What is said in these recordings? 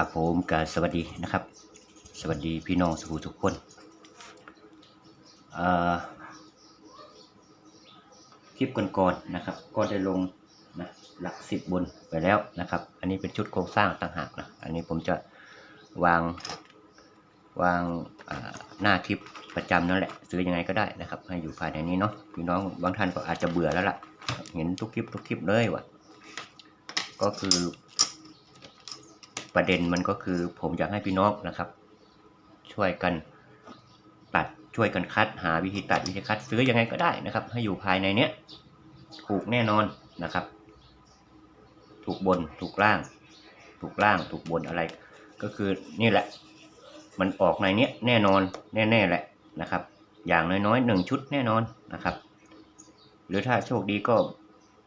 ครับผมกาสวัสดีนะครับ สวัสดีพี่น้องสุขทุกคนคลิปก่อนๆนะครับ ก็ได้ลงนะหลักสิบบนไปแล้วนะครับ อันนี้เป็นชุดโครงสร้างต่างหากนะอันนี้ผมจะวางวางาหน้าคลิปประจำนั่นแหละ ซื้อยังไงก็ได้นะครับ ให้อยู่ภายในนี้เนาะพี่น้องบางท่านก็อาจจะเบื่อแล้วล่ะ เห็นทุกคลิปทุกคลิปเลยว่ะก็คือ ประเด็นมันก็คือผมอยากให้พี่น้องนะครับ ช่วยกันตัดช่วยกันคัด หาวิธีตัดวิธีคัดซื้อยังไงก็ได้นะครับ ให้อยู่ภายในเนี้ยถูกแน่นอนนะครับ ถูกบนถูกล่าง ถูกล่างถูกบนอะไร ก็คือนี่แหละ มันออกในเนี้ยแน่นอนแน่ๆแหละนะครับ อย่างน้อยๆหนึ่งชุดแน่นอนนะครับ หรือถ้าโชคดีก็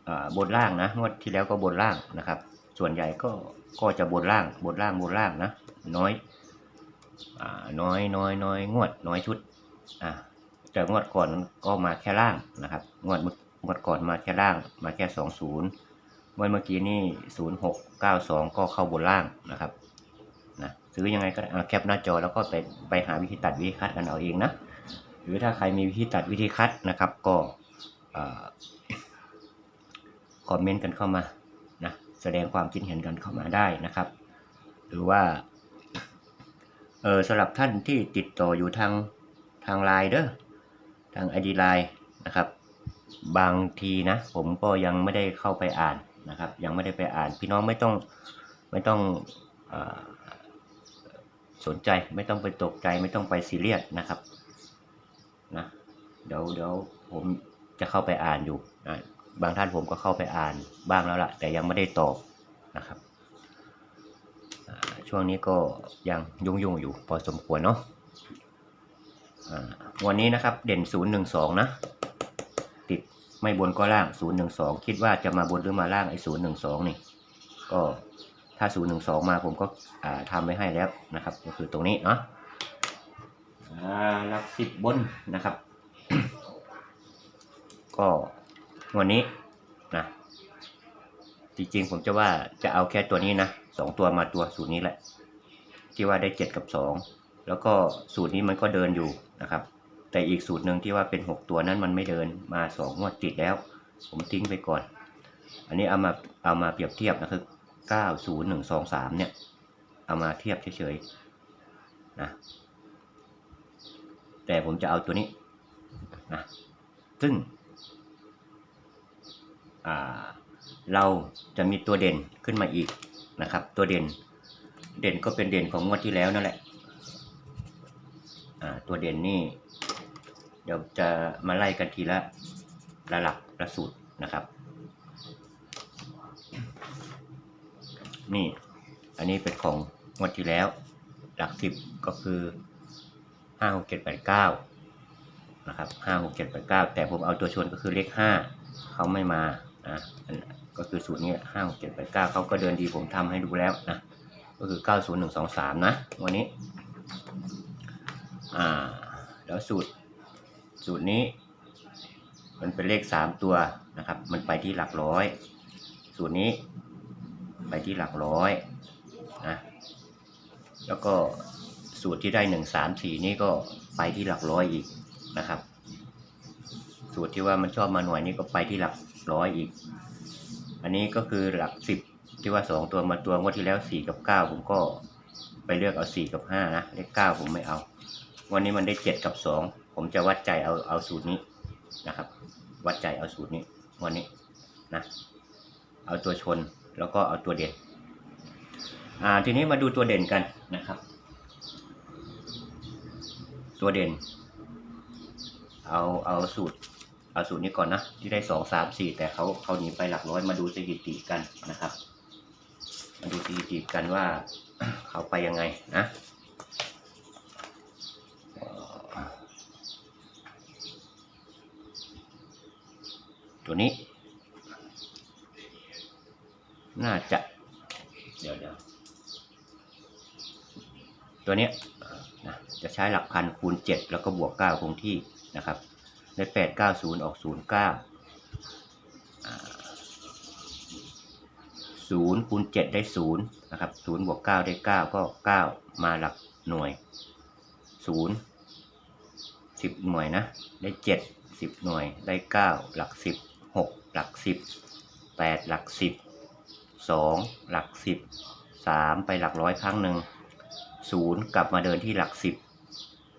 อ่าบนล่างนะงวดที่แล้วก็บนล่างนะครับ ส่วนใหญ่ก็ก็จะบนล่างบนล่างบนล่างนะน้อยอ่าน้อยน้อยน้อยงวดน้อยชุดอ่าแต่งวดก่อนก็มาแค่ล่างนะครับ งวดงวดก่อนมาแค่ล่าง มาแค่สองศูนย์งวดเมื่อกี้นี่ศูนย์หกเก้าสองก็เข้าบนล่างนะครับนะซื้อยังไงก็เอาแคปหน้าจอแล้วก็ไปไปหาวิธีตัดวิธีคัดกันเอาเองนะหรือถ้าใครมีวิธีตัดวิธีคัดนะครับ ก็คอมเมนต์กันเข้ามา แสดงความคิดเห็นกันเข้ามาได้นะครับ หรือว่าเออสำหรับท่านที่ติดต่ออยู่ทางทางไลน์เด้อทางไอดีไลน์นะครับ บางทีนะ ผมก็ยังไม่ได้เข้าไปอ่านนะครับ ยังไม่ได้ไปอ่าน พี่น้องไม่ต้องไม่ต้องอสนใจไม่ต้องไปตกใจไม่ต้องไปซีเรียสนะครับนะเดี๋ยวเดี๋ยวผมจะเข้าไปอ่านอยู่นะ บางท่านผมก็เข้าไปอ่านบ้างแล้วล่ะ แต่ยังไม่ได้ตอบนะครับ ช่วงนี้ก็ยังยุ่งยุ่งๆอยู่พอสมควรเนาะวันนี้นะครับเด่น 012 นะ ติดไม่บนก็ล่าง 012 คิดว่าจะมาบนหรือมาล่างไอ้ 012 นี่ ก็ถ้า 012 มาผมก็ทำไว้ให้แล้วนะครับ ก็คือตรงนี้เนาะอ่าหลักสิบบนนะครับ ก็ วันนี้นะจริงๆผมจะว่าจะเอาแค่ตัวนี้นะสองตัวมาตัวสูตรนี้แหละ ที่ว่าได้เจ็ดกับสองแล้วก็สูตรนี้มันก็เดินอยู่นะครับ แต่อีกสูตรหนึ่งที่ว่าเป็นหกตัวนั้นมันไม่เดินมาสองงวดติดแล้ว ผมทิ้งไปก่อน อันนี้เอามาเอามาเปรียบเทียบนะคือเก้าศูนย์หนึ่งสองสามเนี่ย เอามาเทียบเฉยๆนะแต่ผมจะเอาตัวนี้นะซึ่ง เราจะมีตัวเด่นขึ้นมาอีกนะครับ ตัวเด่นเด่นก็เป็นเด่นของงวดที่แล้วนั่นแหละตัวเด่นนี่ เดี๋ยวจะมาไล่กันทีละละหลักละสูตรนะครับ นี่อันนี้เป็นของงวดที่แล้ว หลักสิบก็คือห้าหกเจ็ดแปดเก้านะครับห้าหกเจ็ดแปดเก้าแต่ผมเอาตัวชนก็คือเลขห้าเขาไม่มาะอันก็คือสูตรนี้ห้าเจ็ดแปดเก้าเขาก็เดินดีผมทำให้ดูแล้วนะก็คือเก้าศูนย์หนึ่งสองสามนะวันนี้อ่าแล้วสูตรสูตรนี้ มันเป็นเลขสามตัวนะครับ มันไปที่หลักร้อย สูตรนี้ไปที่หลักร้อยนะแล้วก็สูตรที่ได้หนึ่งสามสี่นี่ก็ไปที่หลักร้อยอีกนะครับ สูตรที่ว่ามันชอบมาหน่วยนี่ก็ไปที่หลัก ร้อยอีก อันนี้ก็คือหลักสิบที่ว่าสองตัวมาตัวงวดที่แล้วสี่กับเก้าผมก็ไปเลือกเอาสี่กับห้านะเลขเก้าผมไม่เอา วันนี้มันได้เจ็ดกับสองผมจะวัดใจเอาเอาสูตรนี้นะครับ วัดใจเอาสูตรนี้วันนี้นะเอาตัวชนแล้วก็เอาตัวเด่นอ่าทีนี้มาดูตัวเด่นกันนะครับ ตัวเด่น เอาเอาสูตร เอาสูตรนี้ก่อนนะ ที่ได้สองสามสี่แต่เขาเขาหนีไปหลักร้อยมาดูสถิติกันนะครับ มาดูสถิติกันว่าเขาไปยังไงนะตัวนี้ น่าจะ เดี๋ยวเดี๋ยวตัวเนี้ยนะจะใช้หลักพันคูณเจ็ดแล้วก็บวกเก้าคงที่นะครับ ได้แปดเก้าศูนย์ออกศูนย์เก้าศูนย์คูณเจ็ดได้ศูนย์นะครับศูนย์บวกเก้าได้เก้าก็เก้ามาหลักหน่วยศูนย์สิบหน่วยนะ ได้เจ็ดสิบหน่วยได้เก้าหลักสิบหกหลักสิบแปดหลักสิบสองหลักสิบสามไปหลักร้อยครั้งหนึ่งศูนย์กลับมาเดินที่หลักสิบ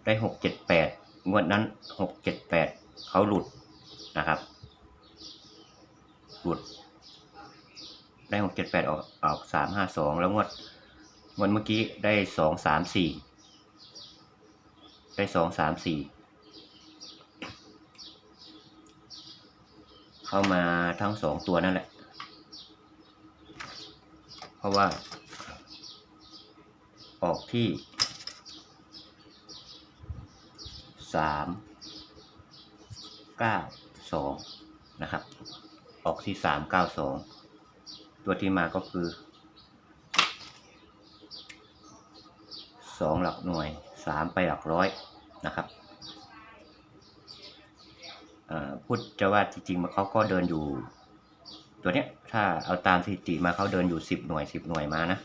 ได้หกเจ็ดแปดงวดนั้นหกเจ็ดแปด เขาหลุดนะครับ หลุด ได้หกเจ็ดแปดออกออกสามห้าสองแล้วงวดงวดเมื่อกี้ได้สองสามสี่ได้สองสามสี่เข้ามาทั้งสองตัวนั่นแหละ เพราะว่า ออกที่สาม ก้าสองนะครับ ออกที่สามเก้าสองตัวที่มาก็คือสองหลักหน่วยสามไปหลักร้อยนะครับพูดจะว่าจริงๆมันเขาก็เดินอยู่ ตัวเนี้ยถ้าเอาตามสถิติมาเขาเดินอยู่สิบหน่วยสิบหน่วยมานะ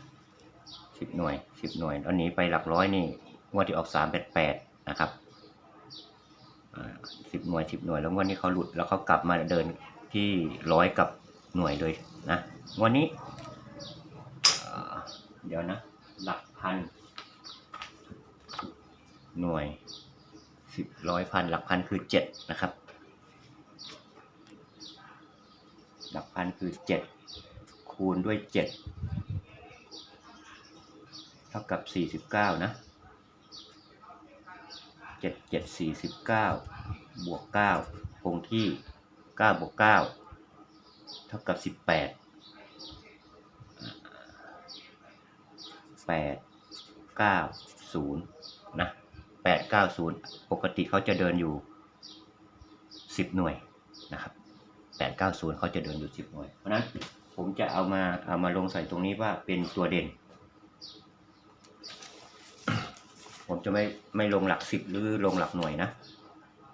สิบหน่วยสิบหน่วยแล้วหนีไปหลักร้อยนี่งวดที่ออกสามแปดแปดนะครับ สิบหน่วยสิบหน่วยแล้วงวดนี้เขาหลุดแล้วเขากลับมาเดินที่ร้อยกับหน่วยเลยนะงวันนี้เดี๋ยวนะ หลักพัน หน่วยสิบร้อยพันหลักพันคือเจ็ดนะครับ หลักพันคือเจ็ดคูณด้วยเจ็ดเท่ากับสี่สิบเก้านะเจ็ดเจ็ดสี่สิบเก้า บวกเก้าคงที่เก้าบวกเก้าเท่ากับสิบแปดแปดเก้าศูนย์นะแปดเก้าศูนย์ปกติเขาจะเดินอยู่สิบหน่วยนะครับแปดเก้าศูนย์เขาจะเดินอยู่สิบหน่วย เพราะฉะนั้นผมจะเอามาเอามาลงใส่ตรงนี้ว่าเป็นตัวเด่น ผมจะไม่ไม่ลงหลักสิบหรือลงหลักหน่วยนะ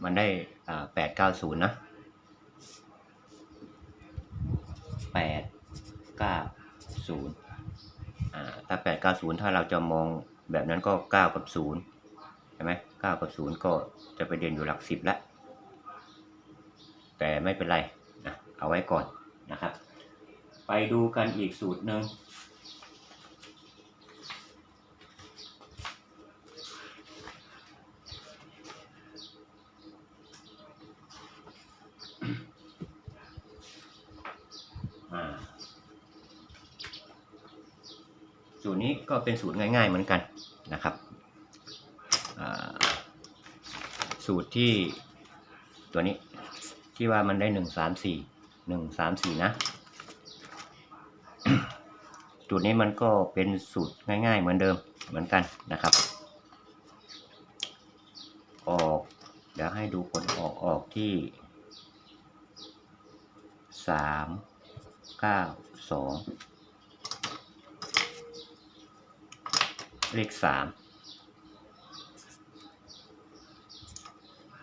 มันได้แปดเก้าศูนย์นะแปดเก้าศูนย์ถ้าแปดเก้าศูนย์ถ้าเราจะมองแบบนั้นก็เก้ากับศูนย์ใช่ไหมเก้ากับศูนย์ก็จะไปเด่นอยู่หลักสิบล้วแต่ไม่เป็นไรนะเอาไว้ก่อนนะครับ ไปดูกันอีกสูตรหนึ่ง สูตรนี้ก็เป็นสูตรง่าย ๆ เหมือนกันนะครับสูตรที่ตัวนี้ที่ว่ามันได้หนึ่งสามสี่หนึ่งสามสี่นะสูตรนี้มันก็เป็นสูตรง่าย ๆ เหมือนเดิมเหมือนกันนะครับออกเดี๋ยวให้ดูผลออกออกที่สามเก้าสอง เลขสาม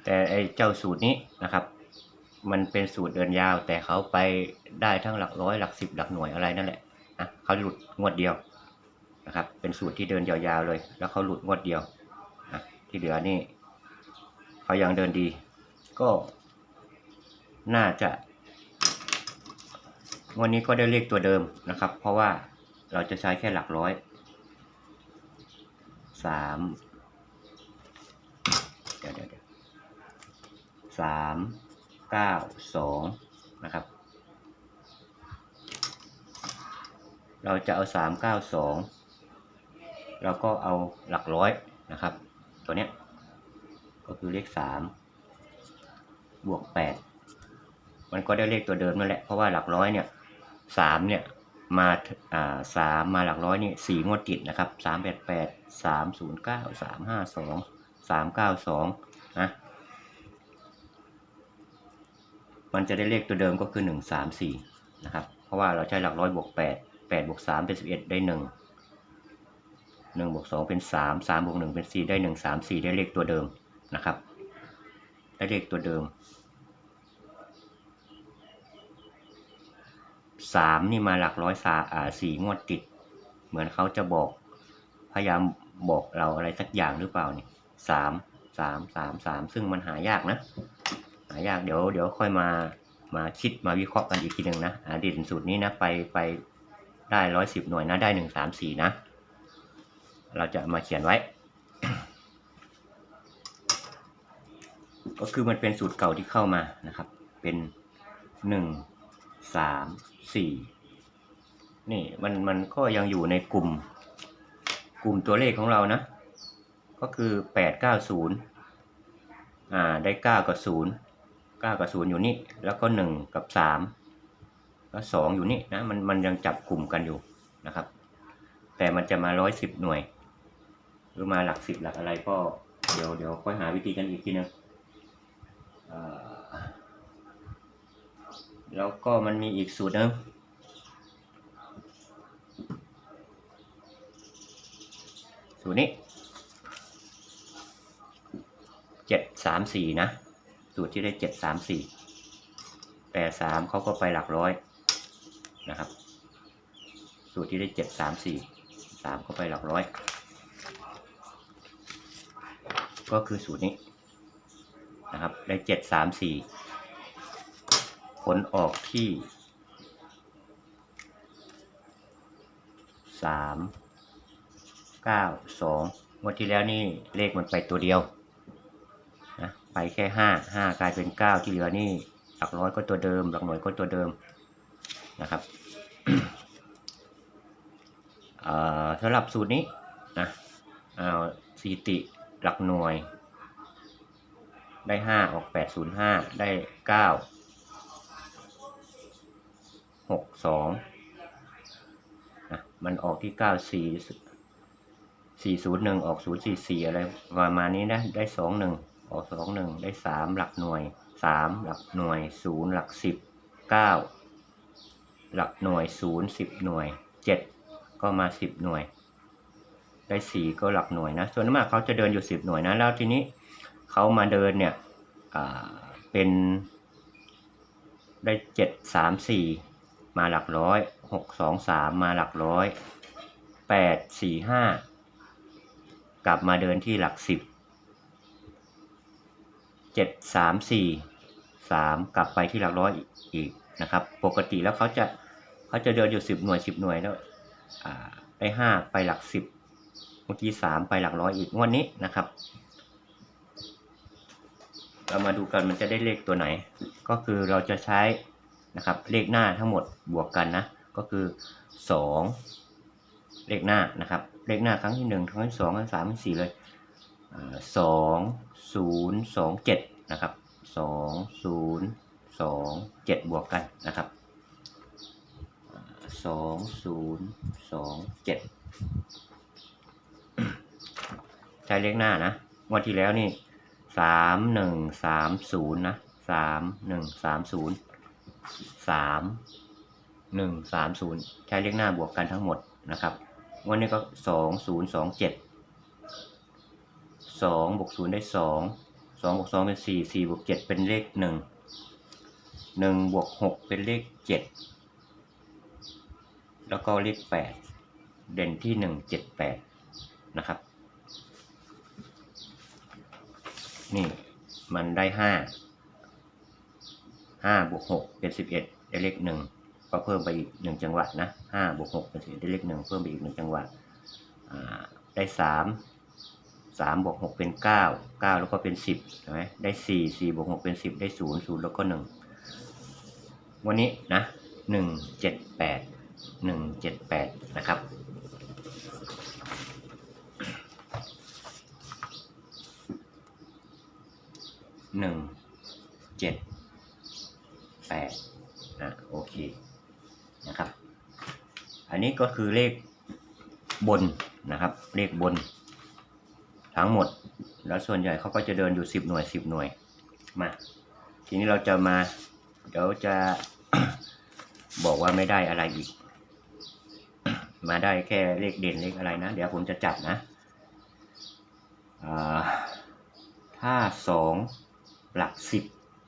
แต่ไอ้เจ้าสูตรนี้นะครับ มันเป็นสูตรเดินยาว แต่เขาไปได้ทั้งหลักร้อยหลักสิบหลักหน่วยอะไรนั่นแหละนะเขาหลุดงวดเดียวนะครับ เป็นสูตรที่เดินยาวๆเลย แล้วเขาหลุดงวดเดียวนะที่เหลือนี่เขายังเดินดี ก็น่าจะวันนี้ก็ได้เลขตัวเดิมนะครับ เพราะว่าเราจะใช้แค่หลักร้อย สามเดี๋ยวเดี๋ยวสามเก้าสองนะครับ เราจะเอาสามเก้าสองเราก็เอาหลักร้อยนะครับ ตัวเนี้ยก็คือเลขสามบวกแปดมันก็ได้เลขตัวเดิมนั่นแหละ เพราะว่าหลักร้อยเนี่ยสามเนี่ย มาอ่าสามมาหลักร้อยนี่สี่งวดติดนะครับสามแปดแปดสามศูนย์เก้าสามห้าสองสามเก้าสองนะมันจะได้เลขตัวเดิมก็คือหนึ่งสามสี่นะครับ เพราะว่าเราใช้หลักร้อยบวกแปดแปดบวกสามเป็นสิบเอ็ดได้หนึ่งหนึ่งบวกสองเป็นสามสามบวกหนึ่งเป็นสี่ได้หนึ่งสามสี่ได้เลขตัวเดิมนะครับ ได้เลขตัวเดิม สามนี่มาหลักร้อยสาอ่าสี่งวดติด เหมือนเขาจะบอก พยายามบอกเราอะไรสักอย่างหรือเปล่าเนี่ยสามสามสามสามซึ่งมันหายากนะ หายากเดี๋ยวเดี๋ยวค่อยมามาคิดมาวิเคราะห์กันอีกทีหนึ่งนะอ่าดินสูตรนี้นะไปไปได้ร้อยสิบหน่วยนะได้หนึ่งสามสี่นะ เราจะมาเขียนไว้ ก็คือมันเป็นสูตรเก่าที่เข้ามานะครับ เป็นหนึ่ง สามสี่นี่มันมันก็ยังอยู่ในกลุ่ม กลุ่มตัวเลขของเรานะ ก็คือแปดเก้าศูนย์อ่าได้เก้ากับศูนย์เก้ากับศูนย์อยู่นี่ แล้วก็หนึ่งกับสามแล้วสองอยู่นี่นะมันมันยังจับกลุ่มกันอยู่นะครับ แต่มันจะมาร้อยสิบหน่วย หรือมาหลักสิบหลักอะไรก็เดี๋ยวเดี๋ยวค่อยหาวิธีกันอีกทีนึงเอ่อ แล้วก็มันมีอีกสูตรหนึงสูตรนี้เจ็ดสามสี่นะ สูตรที่ได้เจ็ดสามสี่แต่สามเขาก็ไปหลักร้อยนะครับ สูตรที่ได้เจ็ดสามสี่สามก็ไปหลักร้อย ก็คือสูตรนี้นะครับ ได้เจ็ดสามสี่ ลออกที่สามเก้าสองงวดที่แล้วนี่เลขมันไปตัวเดียวนะไปแค่ห้าห้ากลายเป็นเก้าที่เหลือนี่หลักร้อยก็ตัวเดิม หลักหน่วยก็ตัวเดิมนะครับเอ่อสำหรับสูตรนี้นะเอาสถิติหลักหน่วย ได้ห้าออกแปดศูนย์ห้าได้เก้า หกสองนะมันออกที่เก้าสี่สี่ศูนย์หนึ่งออกศูนย์สี่สี่อะไรประมาณนี้นะได้สองหนึ่งออกสองหนึ่งได้สามหลักหน่วยสามหลักหน่วยศูนย์หลักสิบเก้าหลักหน่วยศูนย์สิบหน่วยเจ็ดก็มาสิบหน่วย ได้สี่ก็หลักหน่วยนะ ส่วนมากเขาจะเดินอยู่สิบหน่วยนะ แล้วทีนี้เขามาเดินเนี่ยเป็นได้เจ็ดสามสี่ มาหลักร้อยหกสองสามมาหลักร้อยแปดสี่ห้ากลับมาเดินที่หลักสิบเจ็ดสามสี่สามกลับไปที่หลักร้อยอีกนะครับ ปกติแล้วเขาจะเขาจะเดินอยู่สิบหน่วยสิบหน่วยแล้วได้ห้าไปหลักสิบเมื่อกี้สามไปหลักร้อยอีกงวดนี้นะครับเรามาดูกันมันจะได้เลขตัวไหน ก็คือเราจะใช้ นะครับ เลขหน้าทั้งหมดบวกกันนะ ก็คือสองเลขหน้านะครับ เลขหน้าครั้งที่หนึ่งครั้งที่สองครั้งที่สามครั้งที่สี่เลยสองศูนย์สองเจ็ดนะครับสองศูนย์สองเจ็ดบวกกันนะครับสองศูนย์สองเจ็ดใช้เลขหน้านะงวันที่แล้วนี่สามหนึ่งสามศูนย์นะสามหนึ่งสามศูนย์ สามหนึ่งสามศูนย์ใช้เลขหน้าบวกกันทั้งหมดนะครับงวันนี้ก็สองศูนย์สองเจ็ดสองบวกศูนย์ได้สองสองบวกสองเป็นสี่สี่บวกเจ็ดเป็นเลขหนึ่งหนึ่งบวกหกเป็นเลขเจ็ดแล้วก็เลขแปดเด่นที่หนึ่งเจ็ดแปดนะครับ นี่มันได้ห้า ห้าบวกหกเป็นสิบเอ็ดได้เลขหนึ่งก็เพิ่มไปอีกหนึ่งจังหวะนะห้าบวกหกเป็นสิบได้เลขหนึ่งเพิ่มไปอีกหนึ่งจังหวะอ่าได้สามสามบวกหกเป็นเก้าเก้าแล้วก็เป็นสิบใช่ไหมได้สี่สี่บวกหกเป็นสิบได้ศูนย์ศูนย์แล้วก็หนึ่งวันนี้นะหนึ่งเจ็ดแปดหนึ่งเจ็ดแปดนะครับ หนึ่งเจ็ด แปดนะโอเคนะครับ อันนี้ก็คือเลขบนนะครับ เลขบน ทั้งหมด แล้วส่วนใหญ่เขาก็จะเดินอยู่สิบหน่วยสิบหน่วยมา ทีนี้เราจะมา เดี๋ยวจะบอกว่าไม่ได้อะไรอีก มาได้แค่เลขเด่นเลขอะไรนะ เดี๋ยวผมจะจับนะถ้าสองหลักสิบ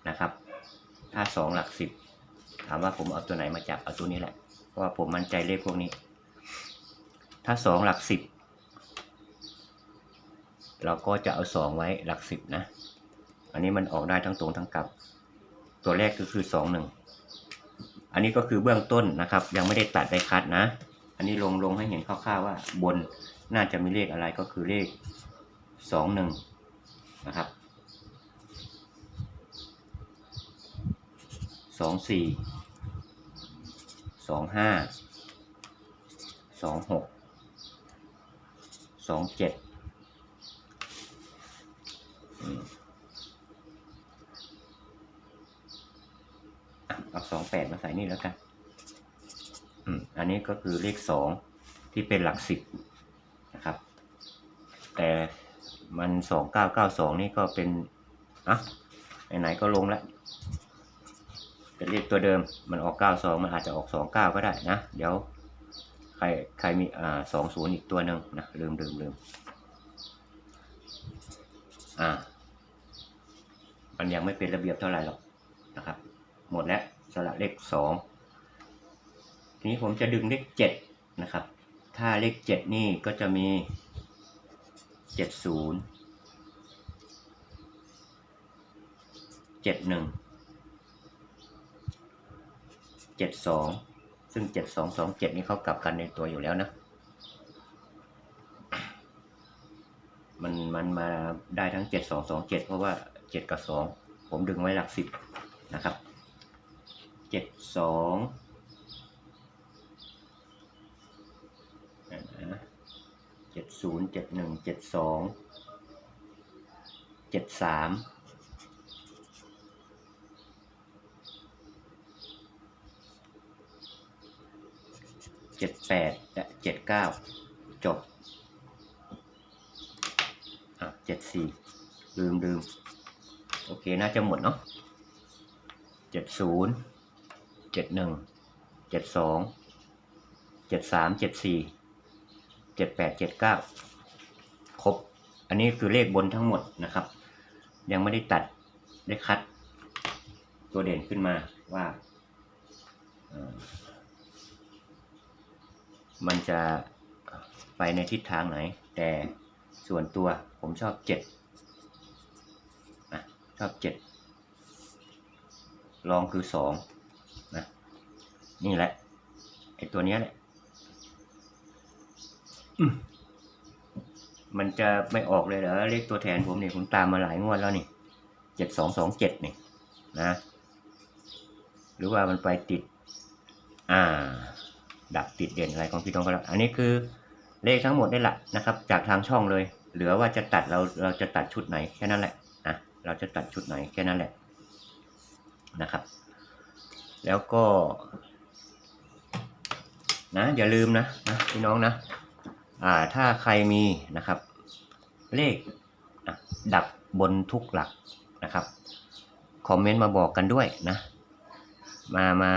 นะครับ ถ้าสองหลักสิบ ถามว่าผมเอาตัวไหนมาจับ เอาตัวนี้แหละ เพราะว่าผมมั่นใจเลขพวกนี้ ถ้าสองหลักสิบ เราก็จะเอาสองไว้หลักสิบนะ อันนี้มันออกได้ทั้งตรงทั้งกลับ ตัวแรกก็คือสองหนึ่ง อันนี้ก็คือเบื้องต้นนะครับ ยังไม่ได้ตัดได้คัดนะ อันนี้ลงลงให้เห็นคร่าวๆว่าบนน่าจะมีเลขอะไรก็คือเลขสองหนึ่งนะครับ สองสี่สองห้าสองหกสองเจ็ดอะเอาสองแปดมาใส่นี่แล้วกันอืมอันนี้ก็คือเลขสองที่เป็นหลักสิบนะครับ แต่มันสองเก้าเก้าสองนี่ก็เป็นอะไหนๆก็ลงแล้ว เป็นเลขตัวเดิมมันออกเก้าสองมันอาจจะออกสองเก้าก็ได้นะ เดี๋ยวใครใครมีอ่าสองศูนย์อีกตัวหนึ่งนะลืมลืมลืมอ่า มันยังไม่เป็นระเบียบเท่าไหร่หรอกนะครับ หมดแล้วสละเลขสองทีนี้ผมจะดึงเลขเจ็ดนะครับ ถ้าเลขเจ็ดนี่ก็จะมีเจ็ เจ็ดหนึ่งเจ็ดสองซึ่งเจ็ดสองสองเจ็ดนี่เขากลับกันในตัวอยู่แล้วนะ มันมันมาได้ทั้งเจ็ดสองสองเจ็ดเพราะว่าเจ็ดกับสองผมดึงไว้หลักสิบนะครับเจ็ดสองเจ็ดศูนย์เจ็ดหนึ่งเจ็ดสองเจ็ดสาม เจ็ดแปดและเจ็ดเก้าจบอะเจ็ดสี่ลืมลืมโอเค น่าจะหมดเนาะเจ็ดศูนย์เจ็ดหนึ่งเจ็ดสองเจ็ดสามเจ็ดสี่เจ็ดแปดเจ็ดเก้าครบ อันนี้คือเลขบนทั้งหมดนะครับ ยังไม่ได้ตัดได้คัดตัวเด่นขึ้นมาว่า มันจะไปในทิศทางไหน แต่ส่วนตัวผมชอบเจ็ดนะชอบเจ็ดลองคือสองนะนี่แหละไอตัวเนี้ยแหละมันจะไม่ออกเลยเหรอเลขตัวแทนผมเนี่ยผมตามมาหลายงวดแล้วนี่เจ็ดสองสองเจ็ดนี่นะ หรือว่ามันไปติด อ่า ดับติดเด่นอะไรของพี่ต้องก็แล้วอันนี้คือเลขทั้งหมดได้ละนะครับ จากทางช่องเลย เหลือว่าจะตัดเราเราจะตัดชุดไหนแค่นั้นแหละนะเราจะตัดชุดไหนแค่นั้นแหละนะครับ แล้วก็นะอย่าลืมนะนะพี่น้องนะอ่าถ้าใครมีนะครับ เลขอะดับบนทุกหลักนะครับคอมเมนต์มาบอกกันด้วยนะ มามา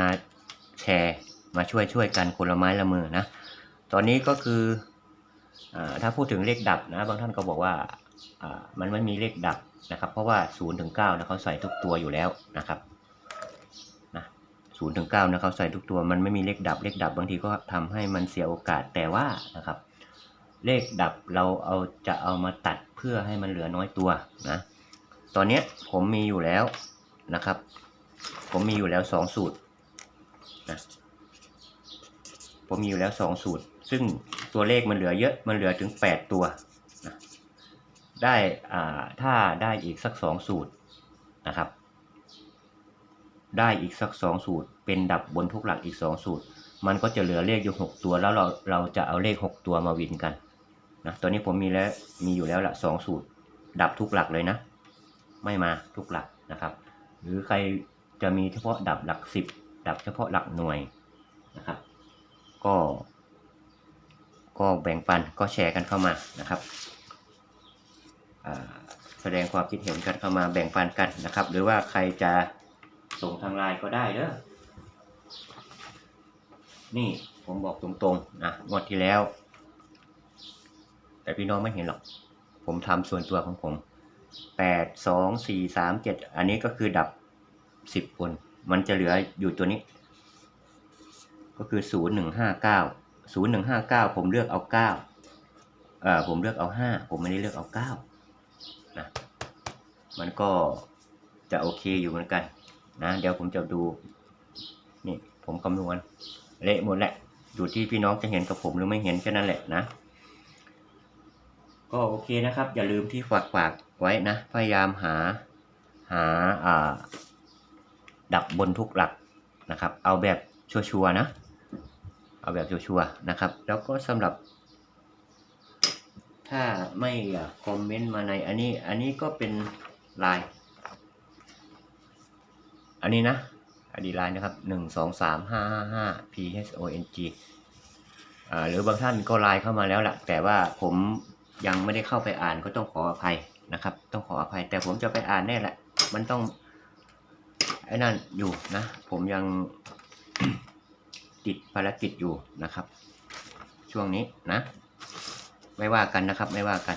แชร์ มาช่วยช่วยกันคนละไม้ละมือนะ ตอนนี้ก็คืออถ้าพูดถึงเลขดับนะ บางท่านก็บอกว่ามันไม่มีเลขดับนะครับ เพราะว่า0ูนย์ถึงเก้านะเขาใส่ทุกตัวอยู่แล้วนะครับนะศูนย์ถึงเก้านะเขาใส่ทุกตัวมันไม่มีเลขดับเลขดับบางทีก็ทำให้มันเสียโอกาสแต่ว่านะครับ เลขดับเราเอาจะเอามาตัดเพื่อให้มันเหลือน้อยตัวนะตอนนี้ผมมีอยู่แล้วนะครับ ผมมีอยู่แล้วสองสูตรนะ ผมมีอยู่แล้วสองสูตร ซึ่งตัวเลขมันเหลือเยอะมันเหลือถึงแปดตัวนะได้อ่าถ้าได้อีกสักสองสูตรนะครับ ได้อีกสักสองสูตร เป็นดับบนทุกหลักอีกสองสูตร มันก็จะเหลือเลขอยู่หกตัวแล้วเราเราจะเอาเลขหกตัวมาวินกันนะตอนนี้ผมมีแล้วมีอยู่แล้วละสองสูตร ดับทุกหลักเลยนะ ไม่มาทุกหลักนะครับ หรือใครจะมีเฉพาะดับหลักสิบดับเฉพาะหลักหน่วยนะครับ ก็ ก็แบ่งปันก็แชร์กันเข้ามานะครับแสดงความคิดเห็นกันเข้ามาแบ่งปันกันนะครับ หรือว่าใครจะส่งทางไลน์ก็ได้เด้อนี่ผมบอกตรงๆนะงวดที่แล้ว แต่พี่น้องไม่เห็นหรอก ผมทำส่วนตัวของผมแปดสองสี่สามเจ็ดอันนี้ก็คือดับสิบคนมันจะเหลืออยู่ตัวนี้ ก็คือศูนย์หนึ่งห้าเก้าศูนย์หนึ่งห้าเก้าผมเลือกเอาเก้าเอ่อผมเลือกเอาห้าผมไม่ได้เลือกเอาเก้านะมันก็จะโอเคอยู่เหมือนกันนะเดี๋ยวผมจะดูนี่ผมคำนวณเละหมดแหละอยู่ที่พี่น้องจะเห็นกับผมหรือไม่เห็นแค่นั้นแหละนะ ก็โอเคนะครับ อย่าลืมที่ฝากฝากไว้นะ พยายามหาหาอ่าดับบนทุกหลักนะครับ เอาแบบชัวร์ๆนะ เอาแบบชัวร์ๆนะครับ แล้วก็สำหรับ ถ้าไม่อยากคอมเมนต์มาในอันนี้ อันนี้ก็เป็นไลน์อันนี้นะอันนี้ไลน์นะครับหนึ่งสองสามห้าห้าห้า p h o n g อ่าหรือบางท่านก็ไลน์เข้ามาแล้วแหละแต่ว่าผมยังไม่ได้เข้าไปอ่านก็ต้องขออภัยนะครับ ต้องขออภัย แต่ผมจะไปอ่านแน่แหละ มันต้องไอ้นั่นอยู่นะ ผมยัง ติดภารกิจอยู่นะครับ ช่วงนี้นะ ไม่ว่ากันนะครับไม่ว่ากัน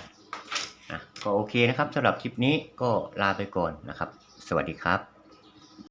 นะก็โอเคนะครับสำหรับคลิปนี้ก็ลาไปก่อนนะครับ สวัสดีครับ